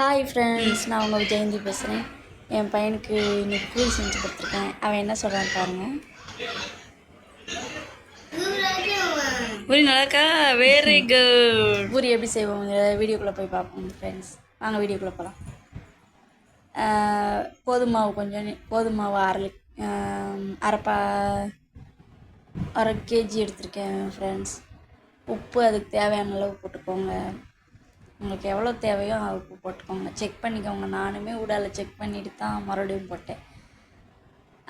Hi friends நான் உங்கள் ஜெயந்தி பேசுகிறேன் என் பையனுக்கு இன்னைக்கு பூரி செஞ்சு கொடுத்துருக்கேன். அவன் என்ன சொல்கிறான்னு பாருங்கள் பூரி நல்லாக்கா வெரி குட் பூரி எப்படி செய்வோம்? வீடியோக்குள்ளே போய் பார்ப்போம் ஃப்ரெண்ட்ஸ் வாங்க வீடியோக்குள்ளே போகலாம் கோதுமை மாவு கொஞ்சம் நி- கோதுமை மாவு அரை அரைப்பா அரை கேஜி எடுத்திருக்கேன் ஃப்ரெண்ட்ஸ் உப்பு அதுக்கு தேவையான அளவு போட்டுக்கோங்க. உங்களுக்கு எவ்வளோ தேவையோ உப்பு போட்டுக்கோங்க. செக் பண்ணிக்கோங்க. நானுமே உடால செக் பண்ணிட்டு தான் மறுபடியும் போட்டேன்.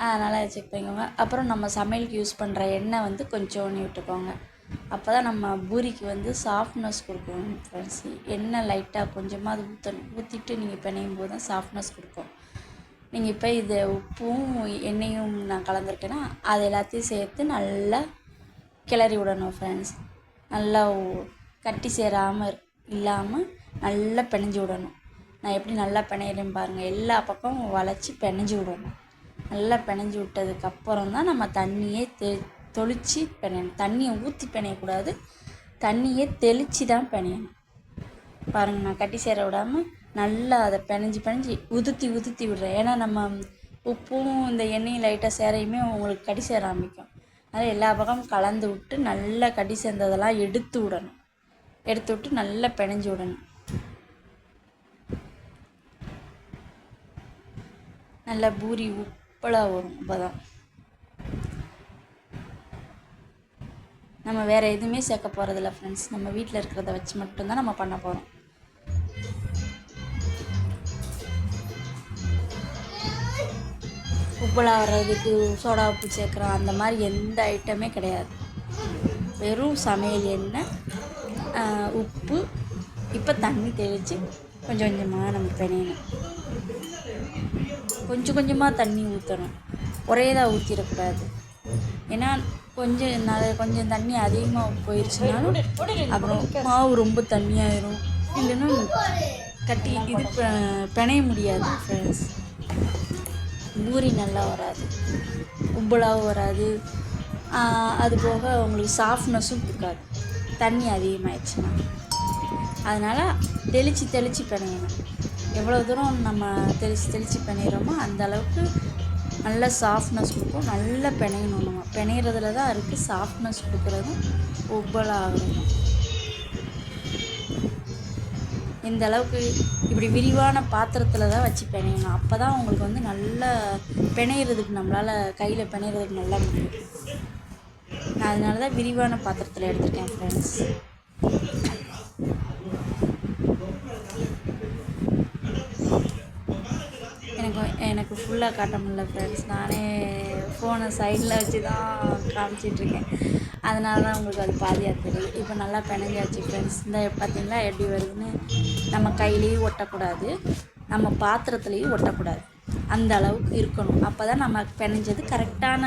அதனால் செக் பண்ணிக்கோங்க. அப்புறம் நம்ம சமையலுக்கு யூஸ் பண்ணுற எண்ணெய் வந்து கொஞ்சோண்டு விட்டுக்கோங்க. அப்போ தான் நம்ம பூரிக்கு வந்து சாஃப்ட்னஸ் கொடுக்கும் ஃப்ரெண்ட்ஸ் எண்ணெய் லைட்டாக கொஞ்சமாக அது ஊற்றணும் ஊற்றிட்டு நீங்கள் பிணையும் போது தான் சாஃப்ட்னஸ் கொடுக்கும். நீங்கள் இப்போ இது உப்பும் எண்ணெயும் நான் கலந்துருக்கேன்னா அது எல்லாத்தையும் சேர்த்து நல்லா கிளறி விடணும் ஃப்ரெண்ட்ஸ் நல்லா கட்டி சேராமல் இருக்கும் இல்லாமல் நல்லா பிணைஞ்சு விடணும். நான் எப்படி நல்லா பிணையிறேன்னு பாருங்கள் எல்லா பக்கமும் வளைச்சி பிணைஞ்சு விடணும். நல்லா பிணைஞ்சு விட்டதுக்கப்புறம் தான் நம்ம தண்ணியே தெ தொளிச்சு பிணையணும். தண்ணியை ஊற்றி பிணையக்கூடாது. தண்ணியே தெளித்து தான் பிணையணும். பாருங்க நான் கட்டி சேர விடாமல் நல்லா அதை பிணைஞ்சு பிணைஞ்சு உதுத்தி உதுத்தி விடுறேன். ஏன்னா நம்ம உப்பும் இந்த எண்ணெயும் லைட்டாக சேரையுமே உங்களுக்கு கடி சேர ஆரம்பிக்கும். அதனால் எல்லா பக்கமும் கலந்து விட்டு நல்லா கடி சேர்ந்ததெல்லாம் எடுத்து விடணும். எடுத்து விட்டு நல்லா பிணைஞ்சு விடணும். நல்லா பூரி உப்பலாக வரும் அப்போ தான் நம்ம வேறு எதுவுமே சேர்க்க போகிறதில்ல ஃப்ரெண்ட்ஸ் நம்ம வீட்டில் இருக்கிறத வச்சு மட்டும்தான் நம்ம பண்ண போகிறோம் உப்பலா வர்றதுக்கு சோடா உப்பு சேர்க்குறோம். அந்த மாதிரி எந்த ஐட்டமே கிடையாது. வெறும் சமையல் எண்ணெய் உப்பு. இப்போ தண்ணி தெளித்து கொஞ்சம் கொஞ்சமாக நம்ம பிணையணும் கொஞ்சம் கொஞ்சமாக தண்ணி ஊற்றணும் ஒரேதாக ஊற்றிடக்கூடாது ஏன்னா கொஞ்சம் ந- கொஞ்சம் தண்ணி அதிகமாக போயிடுச்சுனாலும் அப்புறம் மாவு ரொம்ப தண்ணியாயிரும். இல்லைன்னா கட்டி இது ப- பிணைய முடியாது ஃப்ரெண்ட்ஸ் பூரி நல்லா வராது. உப்பலாவும் வராது. அதுபோக அது போக உங்களுக்கு சாஃப்ட்னஸும் இருக்காது. தண்ணி அதிகமாகிடுச்சுன்னா அதனால் தெளித்து தெளித்து பிணையணும். எவ்வளோ தூரம் நம்ம தெளித்து தெளித்து பிணையிறோமோ அந்த அளவுக்கு நல்ல சாஃப்ட்னஸ் கொடுக்கும். நல்லா பிணையணும் நம்ம. பிணையிறதுல தான் இருக்குது சாஃப்ட்னஸ் கொடுக்குறதும் உப்பலாகிறதும் இந்த அளவுக்கு இப்படி விரிவான பாத்திரத்தில் தான் வச்சு பிணையணும். அப்போ தான் உங்களுக்கு வந்து நல்லா பிணையிறதுக்கு நம்மளால் கையில் பிணையிறதுக்கு நல்லா முடியும். நான் அதனால தான் விரிவான பாத்திரத்தில் எடுத்திருக்கேன் ஃப்ரெண்ட்ஸ் எனக்கு எனக்கு ஃபுல்லாக காட்ட முடியல ஃப்ரெண்ட்ஸ் நானே ஃபோனை சைடில் வச்சு தான் காமிச்சிட்ருக்கேன் அதனால தான் உங்களுக்கு அது பாதியாக தெரியும் இப்போ நல்லா பிணைஞ்சாச்சு ஃப்ரெண்ட்ஸ் இந்த பார்த்தீங்களா எப்படி வருதுன்னு? நம்ம கையிலையும் ஒட்டக்கூடாது. நம்ம பாத்திரத்துலேயும் ஒட்டக்கூடாது. அந்த அளவுக்கு இருக்கணும். அப்போ தான் நம்ம பிணைஞ்சது கரெக்டான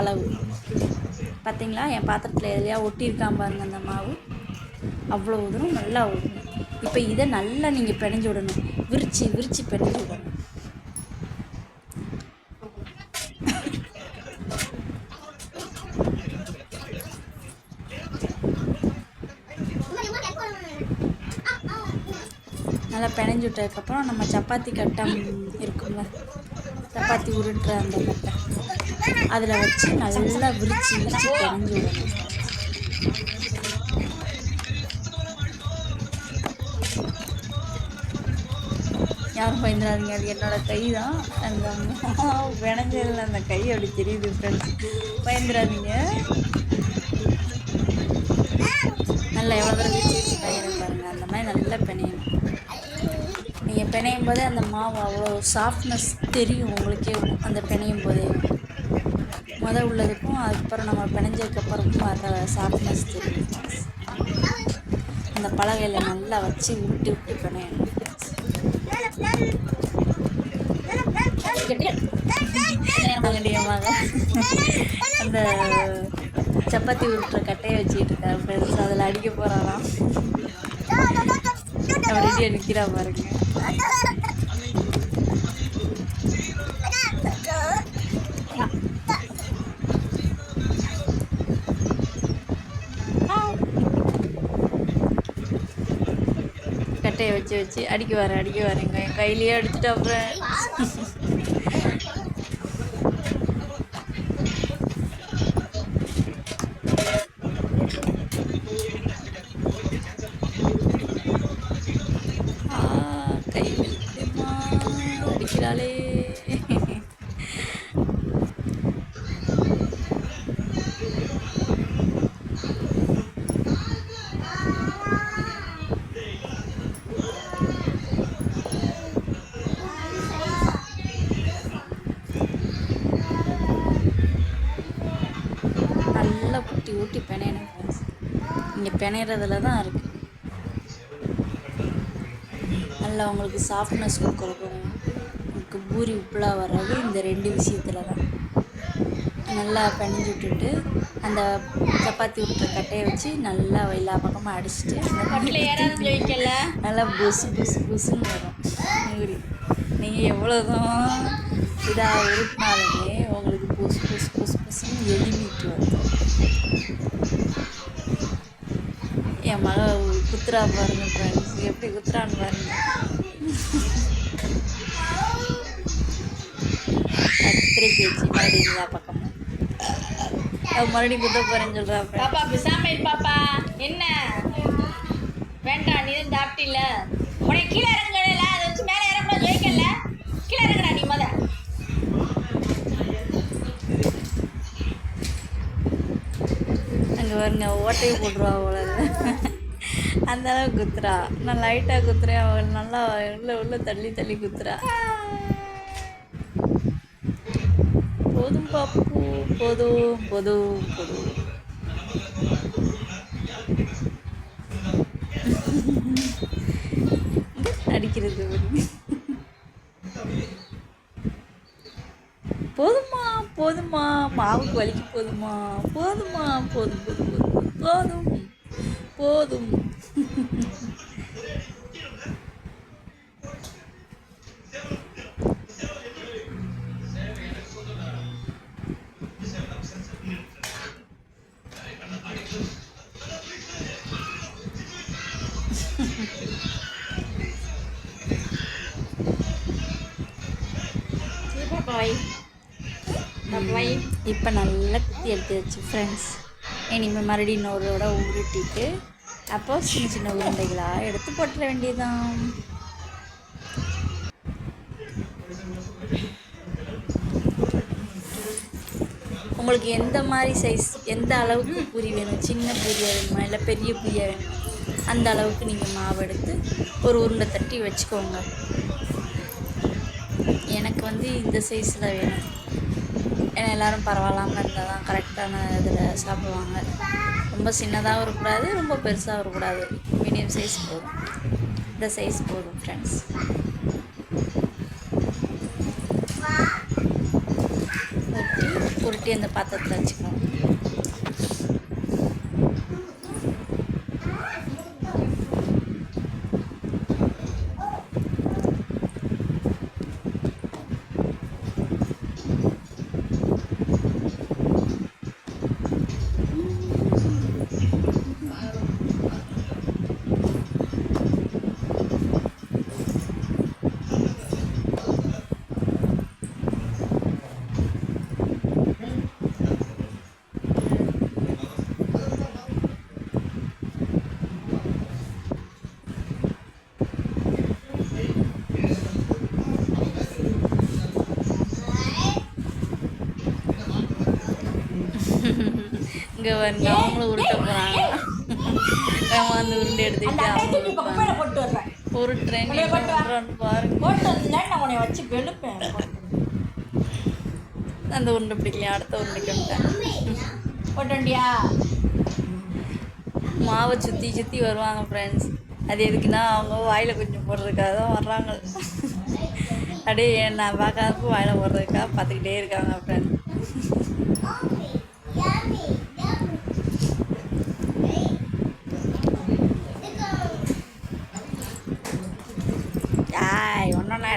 அளவு. பார்த்தீங்களா? என் பாத்திரத்தில் எதுலையா ஒட்டியிருக்காம பாருங்க அந்த மாவு. அவ்வளோ தூரம் நல்லா ஊறணும் இப்போ இதை நல்லா நீங்கள் பிணைஞ்சு விடணும். விரிச்சு விரிச்சு பிணைஞ்சு விடணும். நல்லா பிணைஞ்சு விட்டதுக்கப்புறம் நம்ம சப்பாத்தி கட்டம் இருக்கும்ல. சப்பாத்தி உருட்டுற அந்த கட்டை. அதில் வச்சு நல்லா விரிச்சு விரிச்சு பிணைஞ்சு விடணும். யாரும் பயந்துடாதீங்க அது என்னோட கை தான் அந்த மாவு அந்த கை அப்படி தெரியுது ஃப்ரெண்ட்ஸ் பயந்துடாதீங்க. நல்லா எவ்வளோ தூரம் வச்சு வச்சு பிணையிறேன் பாருங்கள் அந்த மாதிரி நல்லா பிணையணும். நீங்கள் பிணையும் போதே அந்த மாவு அவ்வளோ சாஃப்ட்னஸ் தெரியும் உங்களுக்கே அந்த பிணையும் போதே. முத உள்ளதுக்கும் அதுக்கப்புறம் நம்ம பிணைஞ்சதுக்கப்புறமும் வர சாஃப்ட்னஸ் தெரியும் அந்த பலகையில் நல்லா வச்சு விட்டு விட்டு பிணையணும் கண்டியமாக அந்த சப்பாத்தி உருட்டுற கட்டையை வச்சுக்கிட்டு இருக்காரு ஃப்ரெண்ட்ஸ் அதில் அடிக்க போகிறாராம் அவர் ரெடியாக நிற்கிறா பாருங்க. வச்சு வச்சு அடிக்க வரேன் அடிக்க வரேங்க. என் கையிலேயே அடிச்சுட்டு அப்புறம் பிணையிறதுல தான் இருக்குது நல்லா உங்களுக்கு சாஃப்ட்னஸ் கொடுக்கும் உங்களுக்கு பூரி உப்புலாம் வர்றது இந்த ரெண்டு விஷயத்துல தான் நல்லா பிணைஞ்சு விட்டுட்டு அந்த சப்பாத்தி விட்டுற கட்டையை வச்சு நல்லா எல்லா பக்கமும் அடிச்சுட்டு நல்லா புசு புசு புசுன்னு வரும். பூரி. நீங்கள் எவ்வளோதான் இதாக உருட்டினாலுமே உங்களுக்கு புசு புசு புசு புசுன்னு எலிமிட்டு வரும். என் மக குத்துறா பாருங்க ஃப்ரெண்ட்ஸ் எப்படி குத்துறான்னு பாருங்க. கத்திரி பேச்சு மறுபடியும் இருந்தா பக்கமும் அவ மறுபடியும் குத்த போறேன்னு சொல்றா. பாப்பா பேசாம பாப்பா என்ன? வேண்டாம் நீ சாப்பிட்டில்ல. உனக்கு கீழே இறங்கல பாருங்க ஓட்டையை போட்டுருவா அவ்வளோ அந்த அளவுக்கு குத்துறா. நான் லைட்டாக குத்துறேன் அவள் நல்லா உள்ள உள்ள தள்ளி தள்ளி குத்துறா. போதும் பாப்பு போதும் போதும் போதும். அடிக்கிறது பாருங்க. போதுமா போதுமா மாவுக்கு வலிக்கு போதுமா போதுமா போதும் போதும் போதும் போதும் போதும் சரி பாப்பா வை பாப்பா வை இப்போ நல்லா குத்தி எடுத்து வச்சு ஃப்ரெண்ட்ஸ் இனிமேல் மறுபடியும் நோரோட உருட்டிட்டு அப்போ சின்ன சின்ன உருண்டைகளாக எடுத்து போட்டுற வேண்டியதான் உங்களுக்கு எந்த மாதிரி சைஸ் எந்த அளவுக்கு பூரி வேணும்? சின்ன பூரியாக வேணுமா? இல்லை பெரிய பூரியாக வேணுமா? அந்த அளவுக்கு நீங்கள் மாவு எடுத்து ஒரு உருண்டை தட்டி வச்சுக்கோங்க. எனக்கு வந்து இந்த சைஸில் வேணும். ஏன்னா எல்லோரும் பரவாயில்லாமல் இருந்தால் தான் கரெக்டான இதில் சாப்பிடுவாங்க. ரொம்ப சின்னதாகவும் இருக்கக்கூடாது ரொம்ப பெருசாகவும் இருக்கக்கூடாது. மீடியம் சைஸ் போதும். இந்த சைஸ் போதும் ஃப்ரெண்ட்ஸ் உருட்டி உருட்டி அந்த பாத்திரத்தில் வச்சுக்கணும் இங்கே வந்து அவங்களும் உருட்ட போகிறாங்க நம்ம வந்து உருண்டை எடுத்துக்கிட்டு அவங்க உருட்டுறேன். பாருங்க. வச்சு வெளுப்பேன் அந்த உருண்டை பிடிக்கலையா? அடுத்த உருண்டைக்கு வந்துட்டேன் போட்டு வண்டியா? மாவை சுற்றி சுற்றி வருவாங்க ஃப்ரெண்ட்ஸ் அது எதுக்குன்னா அவங்க வாயில் கொஞ்சம் போடுறதுக்காக தான் வர்றாங்க. அப்படியே நான் பார்க்காதப்போ வாயில் போடுறதுக்காக பார்த்துக்கிட்டே இருக்காங்க ஃப்ரெண்ட்ஸ்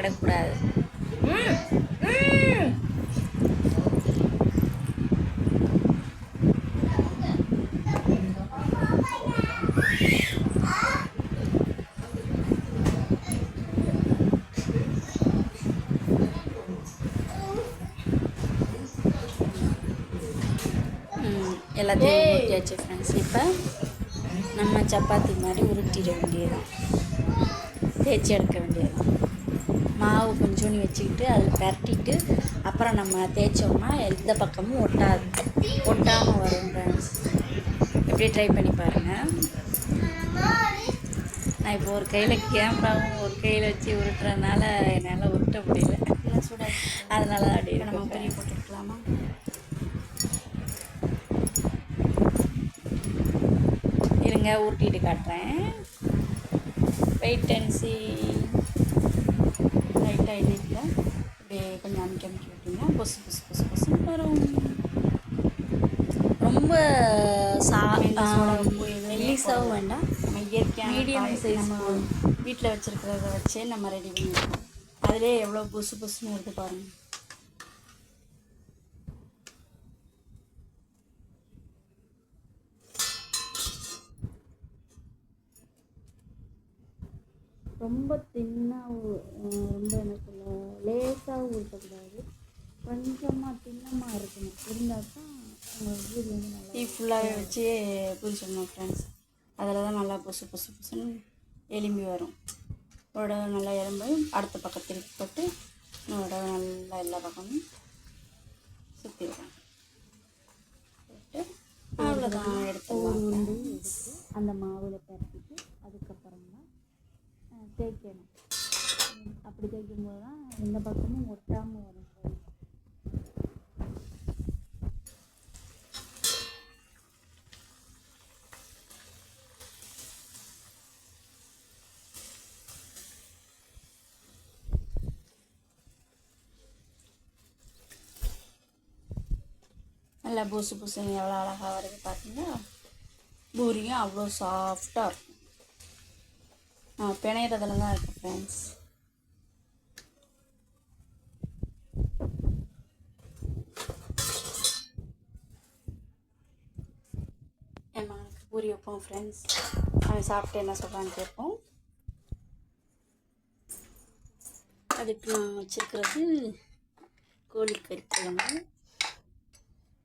ஆடக்கூடாது எல்லாத்தையும் ஊட்டியாச்சு ஃப்ரெண்ட்ஸ் இப்போ நம்ம சப்பாத்தி மாதிரி உருட்டிட வேண்டியதான் தேய்ச்சி எடுக்க வேண்டியதான் மாவு கொஞ்சோண்டு வச்சுக்கிட்டு அதில் பரட்டிட்டு அப்புறம் நம்ம தேய்ச்சோம்னா எந்த பக்கமும் ஒட்டாது. ஒட்டாமல் வரும் ஃப்ரெண்ட்ஸ் எப்படி ட்ரை பண்ணி பாருங்கள் நான் இப்போ ஒரு கையில் கேமராவும் ஒரு கையில் வச்சு உருட்டுறதுனால என்னால் உருட்ட முடியல. அதனால தான் அப்படியே நம்ம பெரிய போட்டுருக்கலாமா இருங்க உருட்டிட்டு காட்டுறேன். வெயிட் அண்ட் சி லைட்டாக இதில் அப்படியே கொஞ்சம் அமுக்கி அமுக்கி விட்டிங்கன்னா பொசு பொசு பொசு பொசுன்னு வரும். ரொம்ப சா மெல்லிசாவும் வேண்டாம். நம்ம இயற்கையான மீடியம் சைஸ் வீட்டில் வச்சுருக்கிறத வச்சே நம்ம ரெடி பண்ணிக்கலாம். அதிலே எவ்வளோ புசு புசுன்னு வருது பாருங்க. ரொம்ப தின்னாக ரொம்ப என்ன சொல்ல லேசாக ஊற்றக்கூடாது கொஞ்சமாக தின்னமாக இருக்கணும். இருந்தால் தான் பூரி வந்து நல்லா டீ ஃபுல்லாகவே வச்சு பூரிச்சிடணும் ஃப்ரெண்ட்ஸ் அதில் தான் நல்லா பொசு பொசு பொசுன்னு எலும்பி வரும். தடவை நல்லா எலும்பி அடுத்த பக்கம் திருப்பி போட்டு தடவை நல்லா எல்லா பக்கமும் சுற்றிடுவேன் போட்டு அவ்வளோதான் எடுத்துக்கலாம் அந்த மாவில் தான் தேய்க்கணும். உம், அப்படி தேய்க்கும் போது தான் எந்த பக்கமும் ஒட்டாமல் வரும். friends. நல்லா பூசு பூசுன்னு எவ்வளோ அழகாக வருது பார்த்தீங்களா பூரியும் அவ்வளோ சாஃப்டாக இருக்கும். ஆ பிணையிறதுல தான் இருக்குது ஃப்ரெண்ட்ஸ் என் பூரி வைப்போம் ஃப்ரெண்ட்ஸ் அவன் சாப்பிட்டு என்ன சொல்கிறான்னு கேட்போம். அதுக்கு நான் வச்சுருக்கிறது கோழிக்கறி குழம்பு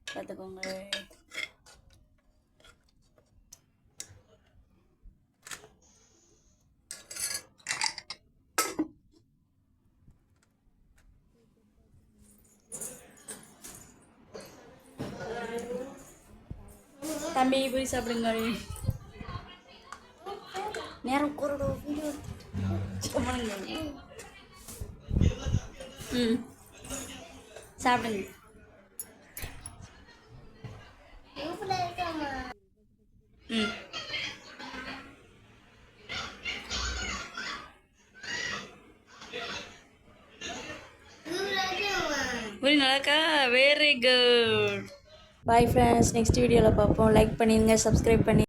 பார்த்துக்கோங்க தம்பி போய் சாப்பிடுங்க நேரம் குறடோ ம் சாப்பிடுங்க ம் நல்லாக்கா very good bye friends next வீடியோவில் பார்ப்போம். லைக் பண்ணிடுங்க சப்ஸ்கிரைப் பண்ணி